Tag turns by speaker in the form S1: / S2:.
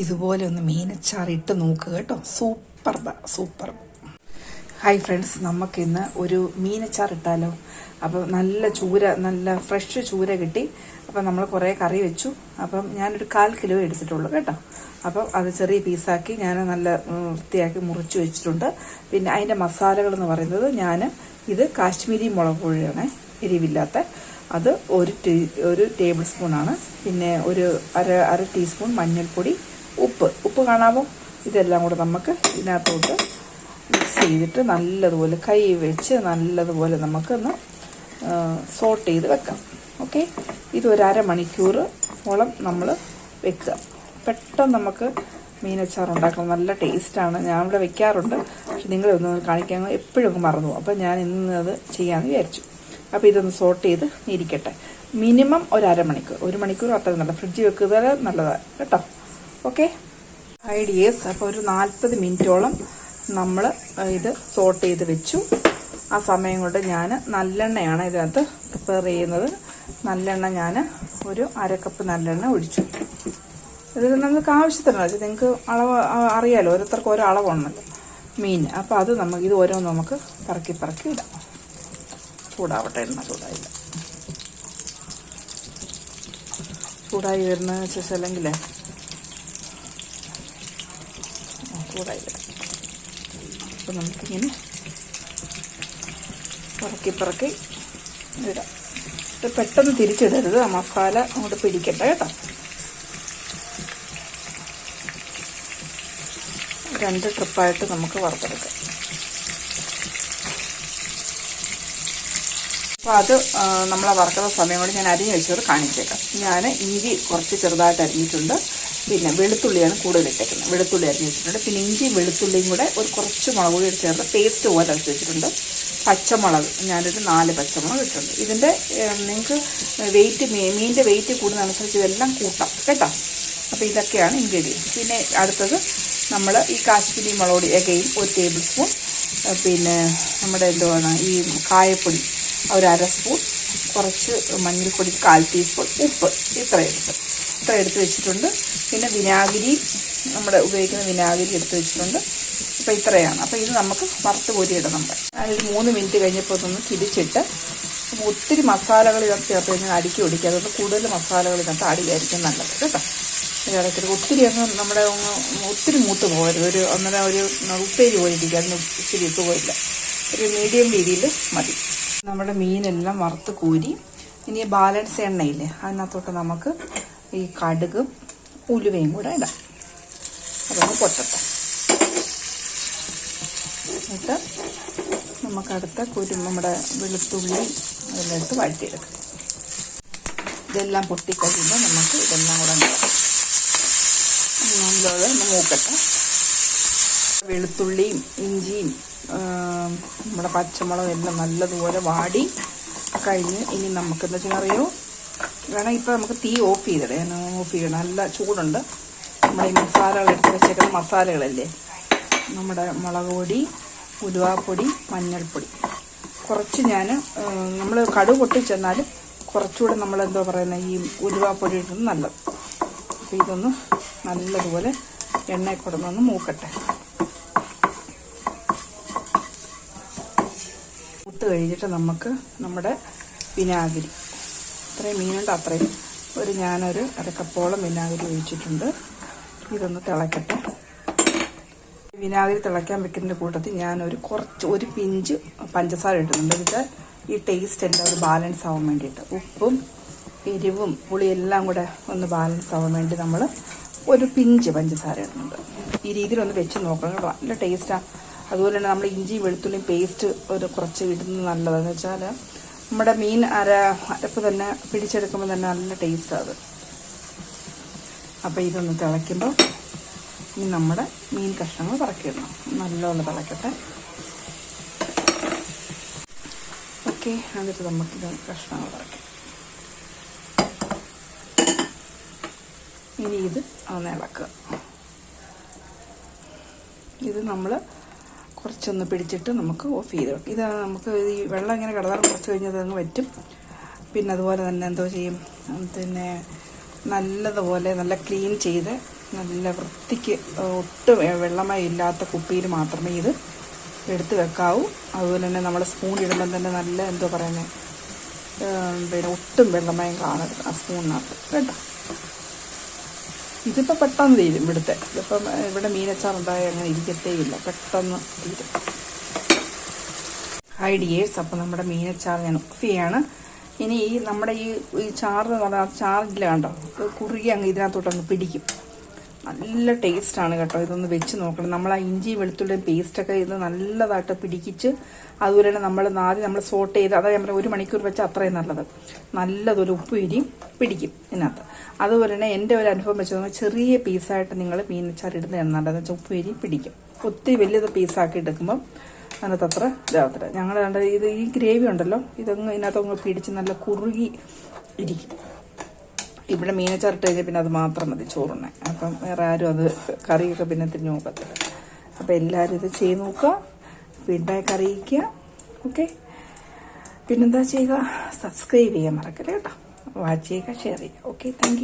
S1: ഇതുപോലെ ഒന്ന് മീനച്ചാർ ഇട്ട് നോക്കുക കേട്ടോ. Super super. ഹായ് ഫ്രണ്ട്സ് നമുക്കിന്ന് ഒരു മീനച്ചാർ ഇട്ടാലോ? അപ്പോൾ നല്ല ചൂര നല്ല ഫ്രഷ് ചൂര കിട്ടി. അപ്പം നമ്മൾ കുറേ കറി വെച്ചു. അപ്പം ഞാനൊരു കാൽ കിലോ എടുത്തിട്ടുള്ളൂ കേട്ടോ. അപ്പം അത് ചെറിയ പീസാക്കി ഞാൻ നല്ല വൃത്തിയാക്കി മുറിച്ച് വെച്ചിട്ടുണ്ട്. പിന്നെ അതിന്റെ മസാലകൾ എന്ന് പറയുന്നത് ഞാൻ ഇത് കാശ്മീരി മുളക് പൊടിയാണ് എരിവില്ലാത്ത. അത് ഒരു ഒരു ടേബിൾ സ്പൂണാണ് പിന്നെ ഒരു അര അര ടീസ്പൂൺ മഞ്ഞൾപ്പൊടി ഉപ്പ്. ഉപ്പ് കാണാമോ ഇതെല്ലാം കൂടെ നമുക്ക് ഇതിനകത്തോട്ട് മിക്സ് ചെയ്തിട്ട് നല്ലതുപോലെ കൈ വെച്ച് നല്ലതുപോലെ നമുക്കൊന്ന് സോട്ട് ചെയ്ത് വെക്കാം. ഓക്കെ ഇത് ഒരു അരമണിക്കൂർ ഓളം നമ്മൾ വെക്കുക. പെട്ടെന്ന് നമുക്ക് മീനച്ചാർ ഉണ്ടാക്കണം നല്ല ടേസ്റ്റാണ്. ഞാൻ ഇവിടെ വെക്കാറുണ്ട്. പക്ഷെ നിങ്ങളൊന്ന് കാണിക്കാൻ എപ്പോഴും മറന്നു പോകും. അപ്പോൾ ഞാൻ ഇന്ന് അത് ചെയ്യാമെന്ന് വിചാരിച്ചു. അപ്പോൾ ഇതൊന്ന് സോട്ട് ചെയ്ത് ഇരിക്കട്ടെ. മിനിമം ഒരു അരമണിക്കൂർ. ഒരു മണിക്കൂർ അത്ര നല്ല. ഫ്രിഡ്ജ് വെക്കുന്നത് നല്ലതാണ്. കേട്ടോ? Okay ideas. അപ്പോൾ ഒരു നാൽപ്പത് മിനിറ്റോളം നമ്മൾ ഇത് സോട്ട് ചെയ്ത് വെച്ചു. ആ സമയം കൊണ്ട് ഞാൻ നല്ലെണ്ണയാണ് ഇതിനകത്ത് പ്രിപ്പയർ ചെയ്യുന്നത്. നല്ലെണ്ണ ഞാൻ ഒരു അരക്കപ്പ് നല്ലെണ്ണ ഒഴിച്ചു. ഇതിൽ നമുക്ക് ആവശ്യത്തിനുള്ള ഇത് നിങ്ങൾക്ക് അളവ് അറിയാമല്ലോ ഓരോരുത്തർക്ക് ഓരോ അളവുണ്ടല്ലോ മീൻ. അപ്പോൾ അത് നമുക്ക് ഇത് ഓരോ നമുക്ക് പറക്കി പറക്കി ഇടാം. ചൂടാവട്ടെ എണ്ണ ചൂടായില്ല ചൂടായി വരുന്ന ശേഷം അല്ലെങ്കിൽ ചൂടായില്ല അപ്പോൾ നമുക്കിങ്ങനെ പറക്കി പറക്കി ഇടാം. ഇത് പെട്ടെന്ന് തിരിച്ചിടരുത്. ആ മസാല അങ്ങോട്ട് പിടിക്കട്ടെ കേട്ടോ. രണ്ട് ട്രിപ്പായിട്ട് നമുക്ക് വറുത്തെടുക്കാം. അപ്പോൾ അത് നമ്മളെ വറുക്കുന്ന സമയം കൊണ്ട് ഞാൻ അരിഞ്ഞ് വെച്ചത് കാണിച്ചേക്കാം. ഞാൻ ഇഞ്ചി കുറച്ച് ചെറുതായിട്ട് അരിഞ്ഞിട്ടുണ്ട്. പിന്നെ വെളുത്തുള്ളിയാണ് കൂടുതൽ ഇട്ടേക്കുന്നത്. വെളുത്തുള്ളി അരിഞ്ഞ് വെച്ചിട്ടുണ്ട്. പിന്നെ ഇഞ്ചി വെളുത്തുള്ളിയും കൂടെ ഒരു കുറച്ച് മുളക് കൂടി ചേർത്ത് പേസ്റ്റ് പോലെ അരച്ച് വെച്ചിട്ടുണ്ട്. പച്ചമുളക് ഞാനൊരു നാല് പച്ചമുളക് ഇട്ടിട്ടുണ്ട്. ഇതിന്റെ നിങ്ങൾക്ക് വെയിറ്റ് മീനിന്റെ വെയിറ്റ് കൂടുന്നതനുസരിച്ച് ഇതെല്ലാം കൂട്ടാം. കേട്ടോ? അപ്പോൾ ഇതൊക്കെയാണ് ഇൻഗ്രീഡിയൻസ് പിന്നെ അടുത്തത് നമ്മൾ ഈ കാശ്മീരി മുളക് പൊടി അഗെയിൻ ഒരു ടേബിൾ സ്പൂൺ പിന്നെ നമ്മുടെ എന്തുവാണ് ഈ കായപ്പൊടി. ഒരു അര സ്പൂൺ കുറച്ച് മഞ്ഞൾപ്പൊടി കാൽ ടീസ്പൂൺ ഉപ്പ്. ഇത്ര എടുത്ത്. ഇത്ര എടുത്ത് വെച്ചിട്ടുണ്ട്. പിന്നെ വിനാഗിരി നമ്മുടെ ഉപയോഗിക്കുന്ന വിനാഗിരി എടുത്ത് വെച്ചിട്ടുണ്ട്. അപ്പോൾ ഇത്രയാണ്. അപ്പോൾ ഇത് നമുക്ക് വറുത്ത് കോരി ഇടണം അതിൽ മൂന്ന് മിനിറ്റ് കഴിഞ്ഞപ്പോൾ ഇതൊന്ന് തിരിച്ചിട്ട് ഒത്തിരി മസാലകൾ ഇതിനകത്ത് ചേർത്ത് കഴിഞ്ഞാൽ അടുക്കി ഒടിക്കുക അതുകൊണ്ട് കൂടുതൽ മസാലകൾ ഇതിനകത്ത് അടിയായിരിക്കും നല്ലത്. കേട്ടോ? ഇടയ്ക്കിടയ്ക്ക് ഒത്തിരി അങ്ങ് നമ്മുടെ ഒത്തിരി മൂത്ത് പോകരുത്. ഒരു ഒന്നര ഒരു ഉപ്പേരി പോലെ ഇരിക്കുക അതിന് ഒത്തിരി ഇട്ട് പോയില്ല ഒരു മീഡിയം രീതിയിൽ മതി. നമ്മുടെ മീനെല്ലാം വറുത്ത് കോരി ഇനി ബാലൻസ് എണ്ണയില്ലേ അതിനകത്തോട്ട് നമുക്ക് ഈ കടുകും ഉലുവയും കൂടെ ഇടാം. അതൊന്ന് പൊട്ടട്ടെ. എന്നിട്ട് നമുക്കടുത്ത കുരു നമ്മുടെ വെളുത്തുള്ളി അതെല്ലാം എടുത്ത് വഴറ്റിയെടുക്കാം. ഇതെല്ലാം പൊട്ടിക്കഴിയുമ്പോൾ നമുക്ക് ഇതെല്ലാം കൂടെ ഒന്ന് മൂക്കട്ടെ. വെളുത്തുള്ളിയും ഇഞ്ചിയും നമ്മുടെ പച്ചമുളകും എല്ലാം നല്ലതുപോലെ വാടി കഴിഞ്ഞ് ഇനി നമുക്ക് എന്താ വെച്ചാൽ അറിയോ? വേണം ഇപ്പം നമുക്ക് തീ ഓഫ് ചെയ്തിടേ. ഓഫ് ചെയ്യണം. നല്ല ചൂടുണ്ട്. നമ്മുടെ ഈ മസാലകൾ എടുത്ത് വെച്ചേക്കുന്ന മസാലകളല്ലേ? നമ്മുടെ മുളക് പൊടി ഉലുവാപ്പൊടി മഞ്ഞൾപ്പൊടി. കുറച്ച് ഞാൻ നമ്മൾ കടുക് പൊട്ടിച്ചെന്നാലും കുറച്ചുകൂടെ നമ്മൾ എന്തോ പറയുന്നത് ഈ ഉലുവാപ്പൊടി ഇടുന്നത് നല്ലത്. അപ്പോൾ ഇതൊന്ന് നല്ലതുപോലെ എണ്ണയിൽ കൊടുന്നൊന്ന് മൂക്കട്ടെ. കഴിഞ്ഞിട്ട് നമുക്ക് നമ്മുടെ വിനാഗിരി. ഇത്രയും മീനുണ്ട് അത്രയും. ഒരു ഞാനൊരു അരക്കപ്പോളം വിനാഗിരി ഒഴിച്ചിട്ടുണ്ട്. ഇതൊന്ന് തിളക്കട്ടെ. വിനാഗിരി തിളയ്ക്കാൻ വെക്കുന്നതിന്റെ കൂട്ടത്തിൽ ഞാനൊരു കുറച്ച് ഒരു പിഞ്ച് പഞ്ചസാര ഇടുന്നുണ്ട്. എന്നിട്ട് ഈ ടേസ്റ്റ് എല്ലാം ഒരു ബാലൻസ് ആവാൻ വേണ്ടിയിട്ട് ഉപ്പും എരിവും പുളിയെല്ലാം കൂടെ ഒന്ന് ബാലൻസ് ആവാൻ വേണ്ടി നമ്മൾ ഒരു പിഞ്ച് പഞ്ചസാര ഇടുന്നുണ്ട്. ഈ രീതിയിൽ ഒന്ന് വെച്ച് നോക്കണം. കേട്ടോ നല്ല ടേസ്റ്റാണ് അതുപോലെ തന്നെ നമ്മൾ ഇഞ്ചി വെളുത്തുള്ളി പേസ്റ്റ് ഒരു കുറച്ച് ഇടുന്നത് നല്ലതെന്ന് വെച്ചാൽ നമ്മുടെ മീൻ അര അരപ്പ് തന്നെ പിടിച്ചെടുക്കുമ്പോൾ തന്നെ നല്ല ടേസ്റ്റാണ് അത്. അപ്പോൾ ഇതൊന്ന് തിളയ്ക്കുമ്പോൾ ഇനി നമ്മുടെ മീൻ കഷ്ണങ്ങൾ പറക്കിയിടണം. നല്ലോണം തിളയ്ക്കട്ടെ ഓക്കെ എന്നിട്ട് നമുക്കിത് കഷ്ണങ്ങൾ പറക്കാം. ഇനി ഇത് ഒന്ന് ഇളക്കുക. ഇത് നമ്മൾ കുറച്ചൊന്ന് പിടിച്ചിട്ട് നമുക്ക് ഓഫ് ചെയ്ത് വെക്കാം. ഇത് നമുക്ക് ഈ വെള്ളം ഇങ്ങനെ കിടന്നാൽ കുറച്ച് കഴിഞ്ഞത് അങ്ങ് വറ്റും. പിന്നെ അതുപോലെ തന്നെ എന്തോ ചെയ്യും? പിന്നെ നല്ലതുപോലെ നല്ല ക്ലീൻ ചെയ്ത് നല്ല വൃത്തിക്ക് ഒട്ടും വെള്ളമായി ഇല്ലാത്ത കുപ്പിയിൽ മാത്രമേ ഇത് എടുത്ത് വെക്കാവൂ. അതുപോലെ തന്നെ നമ്മൾ സ്പൂൺ ഇടുമ്പം തന്നെ നല്ല എന്തോ പറയുന്നത് പിന്നെ ഒട്ടും വെള്ളമയം കാണരുത് ആ സ്പൂണിനകത്ത് കേട്ടോ? ഇതിപ്പോൾ പെട്ടെന്ന് തീരും ഇവിടുത്തെ. ഇതിപ്പം ഇവിടെ മീനച്ചാറുണ്ടായ അങ്ങനെ ഇരിക്കത്തേ ഇല്ല പെട്ടെന്ന് തീരും. ഹൈ ഡിയേഴ്സ് അപ്പം നമ്മുടെ മീനച്ചാർ ഞാൻ ഓഫ് ചെയ്യാണ്. ഇനി ഈ നമ്മുടെ ഈ ചാറ് എന്ന് പറഞ്ഞാൽ ചാറില്ല കണ്ടോ? കുറുകി അങ്ങ് ഇതിനകത്തോട്ടങ്ങ് പിടിക്കും. നല്ല ടേസ്റ്റാണ് കേട്ടോ. ഇതൊന്ന് വെച്ച് നോക്കണം. നമ്മൾ ആ ഇഞ്ചി വെളുത്തുള്ളിയും പേസ്റ്റൊക്കെ ഇത് നല്ലതായിട്ട് പിടിക്കിച്ച് അതുപോലെ തന്നെ നമ്മൾ ആദ്യം നമ്മൾ സോട്ട് ചെയ്ത് അതായത് നമ്മൾ ഒരു മണിക്കൂർ വെച്ച് അത്രയും നല്ലത്. നല്ലതൊരു ഉപ്പ് ഇരിയും പിടിക്കും ഇതിനകത്ത്. അതുപോലെ തന്നെ എന്റെ ഒരു അനുഭവം വെച്ച് ചെറിയ പീസായിട്ട് നിങ്ങൾ മീൻ ഇടുന്നതാണ് നല്ലത്. വെച്ചാൽ ഉപ്പ് ഇരിയും പിടിക്കും. ഒത്തിരി വലിയത് പീസാക്കി എടുക്കുമ്പം അതിനകത്ത് അത്ര ഇതാകത്തില്ല ഞങ്ങൾ ഇത് ഈ ഗ്രേവി ഉണ്ടല്ലോ ഇതങ്ങ് ഇതിനകത്തൊന്ന് പിടിച്ച് നല്ല കുറുകി ഇരിക്കും. ഇവിടെ മീനച്ചാറിട്ട് കഴിഞ്ഞാൽ പിന്നെ അത് മാത്രം മതി ചോറുണ്ണെ അപ്പം വേറെ ആരും അത് കറിയൊക്കെ പിന്നെ തിരിഞ്ഞു നോക്കത്തില്ല. അപ്പം എല്ലാവരും ഇത് ചെയ്ത് നോക്കുക. ഫീഡ്ബാക്ക് അറിയിക്കുക. ഓക്കെ പിന്നെന്താ ചെയ്യുക? സബ്സ്ക്രൈബ് ചെയ്യാൻ മറക്കല്ലേ കേട്ടോ. വാച്ച് ചെയ്യുക ഷെയർ ചെയ്യുക. Okay thank